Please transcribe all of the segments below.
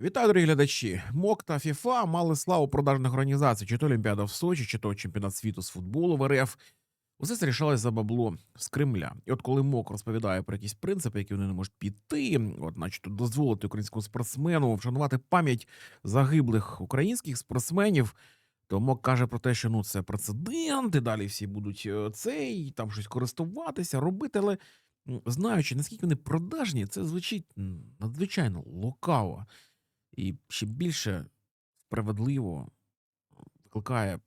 Вітаю, дорогі глядачі. МОК та ФІФА мали славу продажних організацій, чи то Олімпіада в Сочі, чи то чемпіонат світу з футболу в РФ. Усе це рішалось за бабло з Кремля. І от коли МОК розповідає про якісь принципи, які вони не можуть піти, от, начебто, дозволити українському спортсмену вшанувати пам'ять загиблих українських спортсменів, то МОК каже про те, що ну це прецедент, і далі всі будуть е, цей, там щось користуватися, робити. Але знаючи, наскільки вони продажні, це звучить надзвичайно лукаво і ще більше справедливо викликає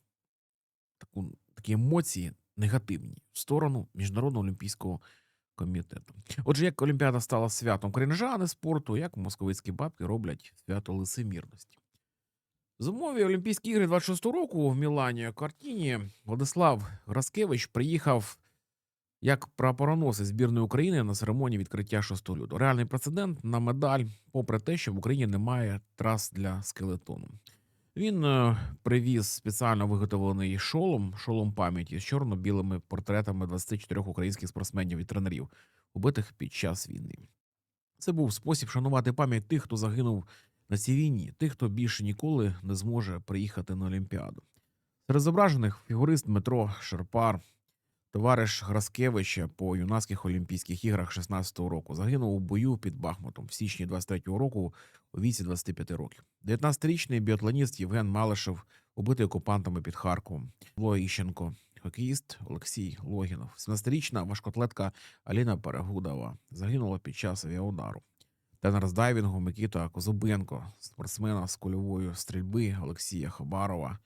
таку, такі емоції негативні в сторону Міжнародного олімпійського комітету. Отже, як Олімпіада стала святом кринжа, спорту, як московицькі бабки роблять свято лицемірності. Зимові Олімпійські ігри 26-го року в Мілані картині Владислав Граскевич приїхав як прапороносець збірної України на церемонії відкриття 6 лютого. Реальний прецедент на медаль, попри те, що в Україні немає трас для скелетону. Він е, привіз спеціально виготовлений шолом, шолом пам'яті з чорно-білими портретами 24 українських спортсменів і тренерів, убитих під час війни. Це був спосіб шанувати пам'ять тих, хто загинув на цій війні, тих, хто більше ніколи не зможе приїхати на Олімпіаду. Серед зображених фігурист Дмитро Шерпар, товариш Граскевича по юнацьких Олімпійських іграх 16-го року. Загинув у бою під Бахмутом в січні 23-го року у віці 25 років. 19-річний біатлоніст Євген Малишев, убитий окупантами під Харковом. Ло Іщенко, хокеїст Олексій Логінов, 17-річна важкоатлетка Аліна Перегудова загинула під час авіаудару. Тренер з дайвінгу Микита Козубенко, спортсмена з кульової стрільби Олексія Хабарова,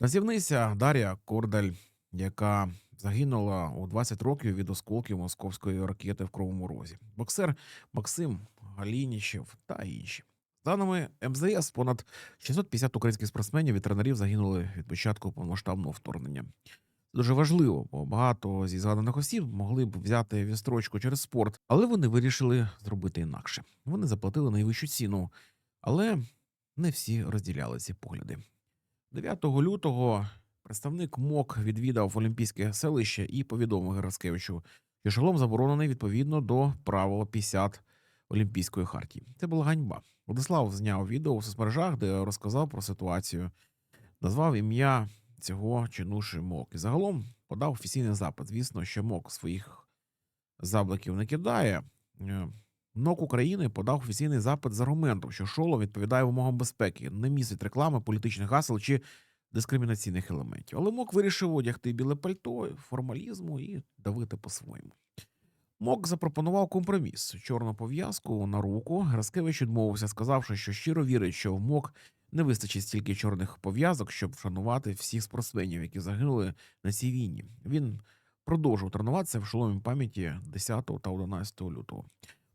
Назівниця Дар'я Кордаль, яка загинула у 20 років від осколків московської ракети в Кривому Розі. Боксер Максим Галінічев та інші. За даними МЗС, понад 650 українських спортсменів і тренерів загинули від початку повномасштабного вторгнення. Дуже важливо, бо багато зі згаданих осіб могли б взяти відстрочку через спорт, але вони вирішили зробити інакше. Вони заплатили найвищу ціну, але не всі розділяли ці погляди. 9 лютого представник МОК відвідав Олімпійське селище і повідомив Гераскевичу, що шолом заборонений відповідно до правила 50 Олімпійської хартії. Це була ганьба. Владислав зняв відео в соцмережах, де розказав про ситуацію, назвав ім'я цього чинуші МОК. І загалом подав офіційний запит. Звісно, що МОК своїх забликів не кидає. Е, МОК України подав офіційний запит з аргументом, що шолом відповідає вимогам безпеки, не містить реклами, політичних гасел чи дискримінаційних елементів. Але МОК вирішив одягти біле пальто, формалізму і давити по-своєму. МОК запропонував компроміс чорну пов'язку на руку. Граскевич відмовився, сказавши, що щиро вірить, що в МОК не вистачить стільки чорних пов'язок, щоб вшанувати всіх спортсменів, які загинули на цій війні. Він продовжив тренуватися в шоломі пам'яті 10 та 11 лютого.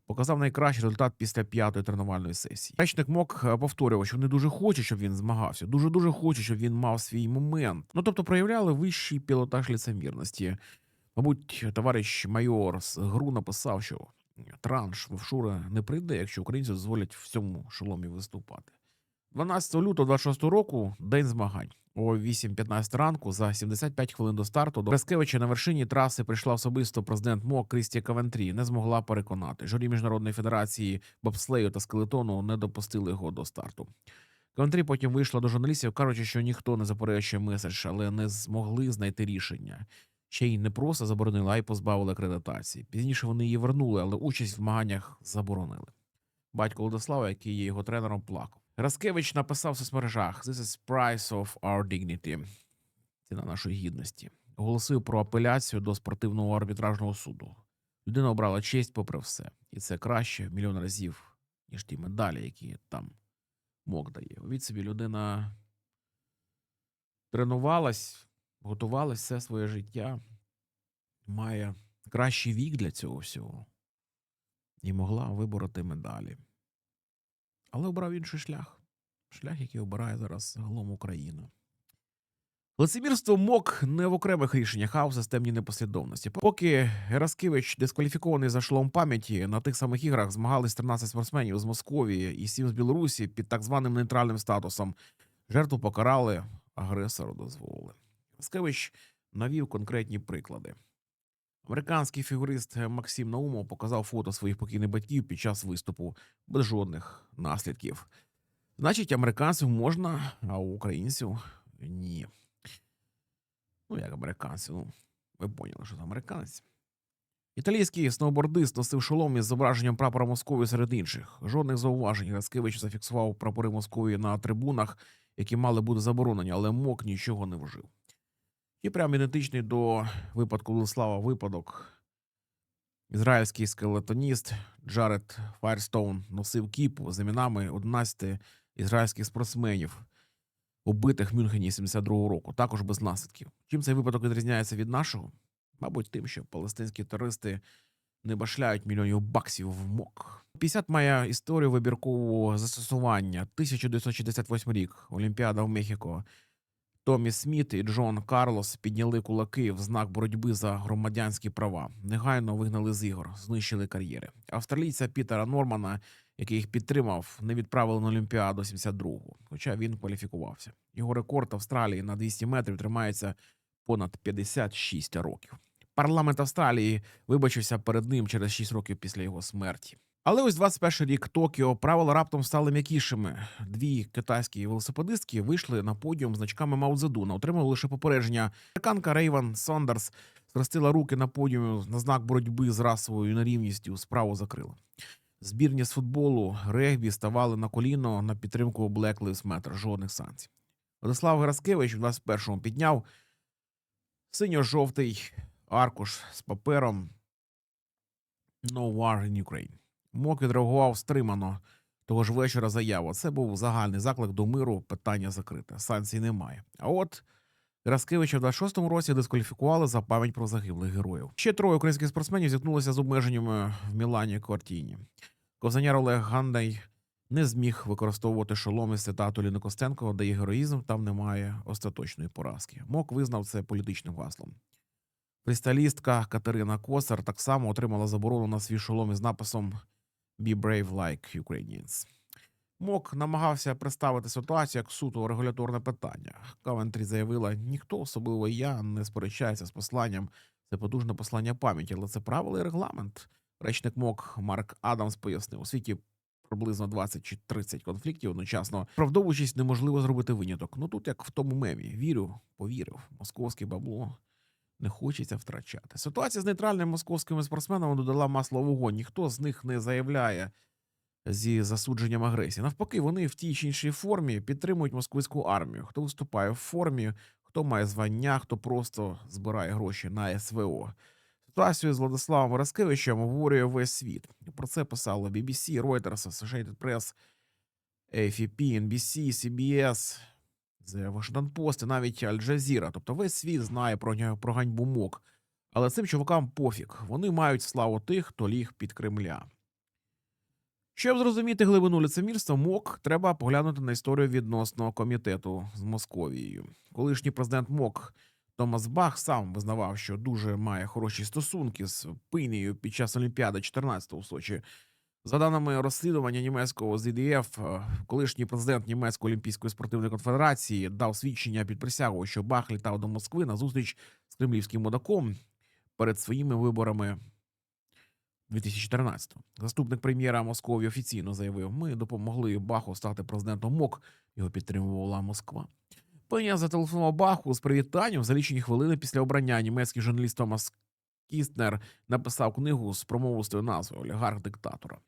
Показав найкращий результат після п'ятої тренувальної сесії. Речник МОК е, повторював, що вони дуже хочуть, щоб він змагався. Дуже дуже хочуть, щоб він мав свій момент. Ну тобто проявляли вищий пілотаж ліцемірності. Мабуть, товариш майор з гру написав, що транш в Шура не прийде, якщо українці дозволять в цьому шоломі виступати. 12 лютого 26 року день змагань. О 8.15 ранку за 75 хвилин до старту до Раскевича на вершині траси прийшла особисто президент МОК Крістія Кавентрі. Не змогла переконати. Журі міжнародної федерації бобслею та скелетону не допустили його до старту. Кавентрі потім вийшла до журналістів, кажучи, що ніхто не заперечує меседж, але не змогли знайти рішення. Ще й не просто заборонили, а й позбавили акредитації. Пізніше вони її вернули, але участь в змаганнях заборонили. Батько Владислава, який є його тренером, плакав. Раскевич написав в соцмережах: This is price of our dignity. Ціна нашої гідності. Оголосив про апеляцію до спортивного арбітражного суду. Людина обрала честь попри все, і це краще в мільйон разів, ніж ті медалі, які там МОК дає. Від собі людина тренувалась, готувалась все своє життя, має кращий вік для цього всього і могла вибороти медалі. Але обрав інший шлях. Шлях, який обирає зараз загалом Україна. Лицемірство МОК не в окремих рішеннях, а в системній непослідовності. Поки Гераскевич дискваліфікований за шолом пам'яті на тих самих іграх змагались 13 спортсменів з Московії і 7 з Білорусі під так званим нейтральним статусом. Жертву покарали, агресору дозволили. Гераскевич навів конкретні приклади. Американський фігурист Максим Наумов показав фото своїх покійних батьків під час виступу без жодних наслідків. Значить, американців можна, а українців ні. Ну, як американців, ну, ви поняли, що це американець. Італійський сноубордист носив шолом із зображенням прапора Московії серед інших. Жодних зауважень Грацкевич зафіксував прапори Московії на трибунах, які мали бути заборонені, але МОК нічого не вжив. І прям ідентичний до випадку Владислава випадок. Ізраїльський скелетоніст Джаред Файрстоун носив кіпу з іменами 11 ізраїльських спортсменів, убитих в Мюнхені 72-го року, також без наслідків. Чим цей випадок відрізняється від нашого? Мабуть, тим, що палестинські терористи не башляють мільйонів баксів в МОК. 50 має історію вибіркового застосування. 1968 рік. Олімпіада в Мехіко. Томі Сміт і Джон Карлос підняли кулаки в знак боротьби за громадянські права. Негайно вигнали з ігор, знищили кар'єри. Австралійця Пітера Нормана, який їх підтримав, не відправили на Олімпіаду 72-го, хоча він кваліфікувався. Його рекорд Австралії на 200 метрів тримається понад 56 років. Парламент Австралії вибачився перед ним через 6 років після його смерті. Але ось 21 рік Токіо правила раптом стали м'якішими. Дві китайські велосипедистки вийшли на подіум значками Мао Цзедуна, отримали лише попередження. Американка Рейван Сондерс схрестила руки на подіумі на знак боротьби з расовою нерівністю. Справу закрила. Збірні з футболу, регбі ставали на коліно на підтримку Black Lives Matter. Жодних санкцій. Владислав Гераскевич в 21-му підняв синьо-жовтий аркуш з папером No War in Ukraine. МОК відреагував стримано того ж вечора заяву. Це був загальний заклик до миру. Питання закрите. Санкцій немає. А от Граскевича в 26-му році дискваліфікували за пам'ять про загиблих героїв. Ще троє українських спортсменів зіткнулися з обмеженнями в Мілані Квартіні. Ковзаняр Олег Гандай не зміг використовувати шолом із цитату Ліни Костенко, де є героїзм, там немає остаточної поразки. МОК визнав це політичним гаслом. Фристайлістка Катерина Косар так само отримала заборону на свій шолом із написом Be brave like Ukrainians. МОК намагався представити ситуацію як суто регуляторне питання. Кавентрі заявила: ніхто, особливо я, не сперечається з посланням. Це потужне послання пам'яті, але це правила і регламент. Речник МОК Марк Адамс пояснив, у світі приблизно 20 чи 30 конфліктів одночасно. Правдовуючись, неможливо зробити виняток. Ну тут як в тому мемі. Вірю, повірив. Московське бабло не хочеться втрачати. Ситуація з нейтральними московськими спортсменами додала масло вогонь. Ніхто з них не заявляє зі засудженням агресії. Навпаки, вони в тій чи іншій формі підтримують московську армію. Хто виступає в формі, хто має звання, хто просто збирає гроші на СВО. Ситуацію з Владиславом Вараскевичем обговорює весь світ. Про це писало BBC, Reuters, Associated Press, AFP, NBC, CBS, The Washington Post і навіть Аль Джазіра. Тобто весь світ знає про про ганьбу МОК. Але цим чувакам пофіг. Вони мають славу тих, хто ліг під Кремля. Щоб зрозуміти глибину лицемірства МОК, треба поглянути на історію відносно комітету з Московією. Колишній президент МОК Томас Бах сам визнавав, що дуже має хороші стосунки з Пинею під час Олімпіади 14-го в Сочі. За даними розслідування німецького ЗДФ, е, колишній президент Німецької олімпійської спортивної конфедерації дав свідчення під присягу, що Бах літав до Москви на зустріч з кремлівським мудаком перед своїми виборами 2014-го. Заступник прем'єра Московії офіційно заявив: ми допомогли Баху стати президентом МОК. Його підтримувала Москва. Пеня зателефонував Баху з привітанням за лічені хвилини після обрання німецький журналіст Томас Кістнер написав книгу з промовистою назвою Олігарх диктатора.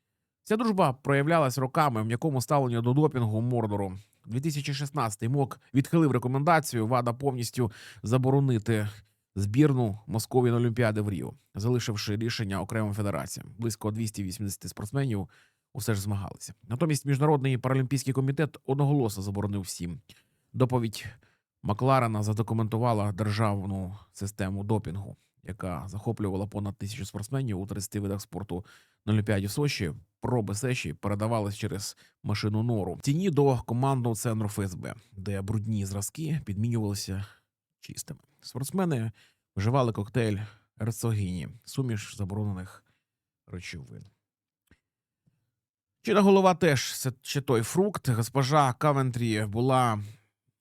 Ця дружба проявлялась роками в м'якому ставленні до допінгу Мордору. 2016 МОК відхилив рекомендацію ВАДА повністю заборонити збірну Московії на Олімпіади в Ріо, залишивши рішення окремим федераціям. Близько 280 спортсменів усе ж змагалися. Натомість міжнародний паралімпійський комітет одноголосно заборонив всім. Доповідь Макларена задокументувала державну систему допінгу, яка захоплювала понад тисячу спортсменів у 30 видах спорту на Олімпіаді в Сочі. Проби сечі передавались через машину нору тіні до командного центру ФСБ, де брудні зразки підмінювалися чистими. Спортсмени вживали коктейль ерцогіні, суміш заборонених речовин. Чи голова теж це ще той фрукт. Госпожа Кавентрі була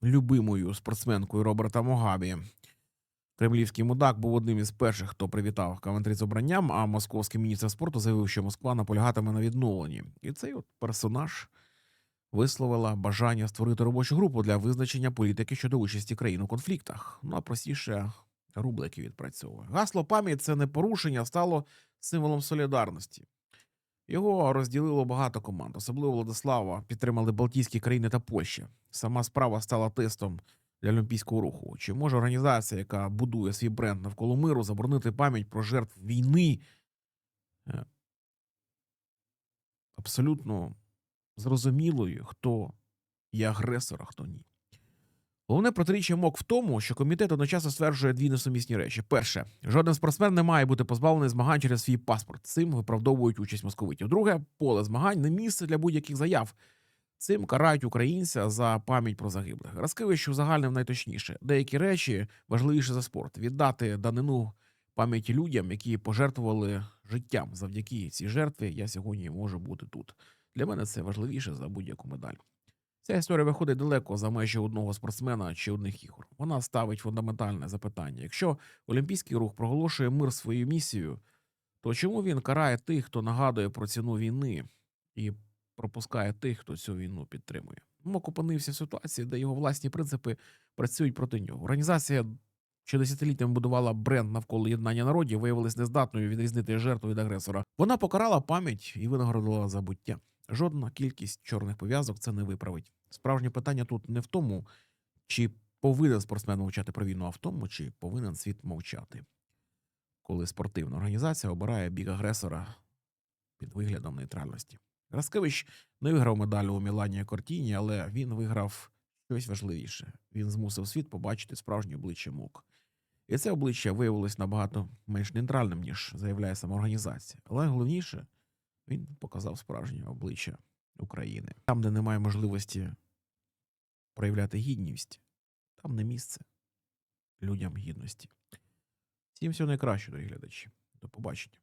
любимою спортсменкою Роберта Могабі. Кремлівський мудак був одним із перших, хто привітав Кавентрі з обранням, а московський міністр спорту заявив, що Москва наполягатиме на відновленні. І цей от персонаж висловила бажання створити робочу групу для визначення політики щодо участі країн у конфліктах. Ну а простіше рублики відпрацьовує. Гасло пам'ять це не порушення, стало символом солідарності. Його розділило багато команд, особливо Владислава підтримали Балтійські країни та Польща. Сама справа стала тестом для олімпійського руху. Чи може організація, яка будує свій бренд навколо миру, заборонити пам'ять про жертв війни? Е, Абсолютно зрозумілою, хто є агресор, а хто ні. Головне протиріччя МОК в тому, що комітет одночасно стверджує дві несумісні речі. Перше, жоден спортсмен не має бути позбавлений змагань через свій паспорт. Цим виправдовують участь московитів. Друге, поле змагань не місце для будь-яких заяв. Цим карають українця за пам'ять про загиблих. Раскевич узагальнив найточніше. Деякі речі важливіше за спорт. Віддати данину пам'яті людям, які пожертвували життям. Завдяки цій жертві я сьогодні можу бути тут. Для мене це важливіше за будь-яку медаль. Ця історія виходить далеко за межі одного спортсмена чи одних ігор. Вона ставить фундаментальне запитання: якщо Олімпійський рух проголошує мир своєю місією, то чому він карає тих, хто нагадує про ціну війни і пропускає тих, хто цю війну підтримує? Мок опинився в ситуації, де його власні принципи працюють проти нього. Організація, що десятиліттями будувала бренд навколо єднання народів, виявилась нездатною відрізнити жертву від агресора. Вона покарала пам'ять і винагородила забуття. Жодна кількість чорних пов'язок це не виправить. Справжнє питання тут не в тому, чи повинен спортсмен мовчати про війну, а в тому, чи повинен світ мовчати. Коли спортивна організація обирає бік агресора під виглядом нейтральності. Раскевич не виграв медаль у Мілані Кортіні, але він виграв щось важливіше. Він змусив світ побачити справжнє обличчя МОК. І це обличчя виявилось набагато менш нейтральним, ніж заявляє сама організація. Але головніше, він показав справжнє обличчя України. Там, де немає можливості проявляти гідність, там не місце людям гідності. Всім всього найкраще, дорогі глядачі. До побачення.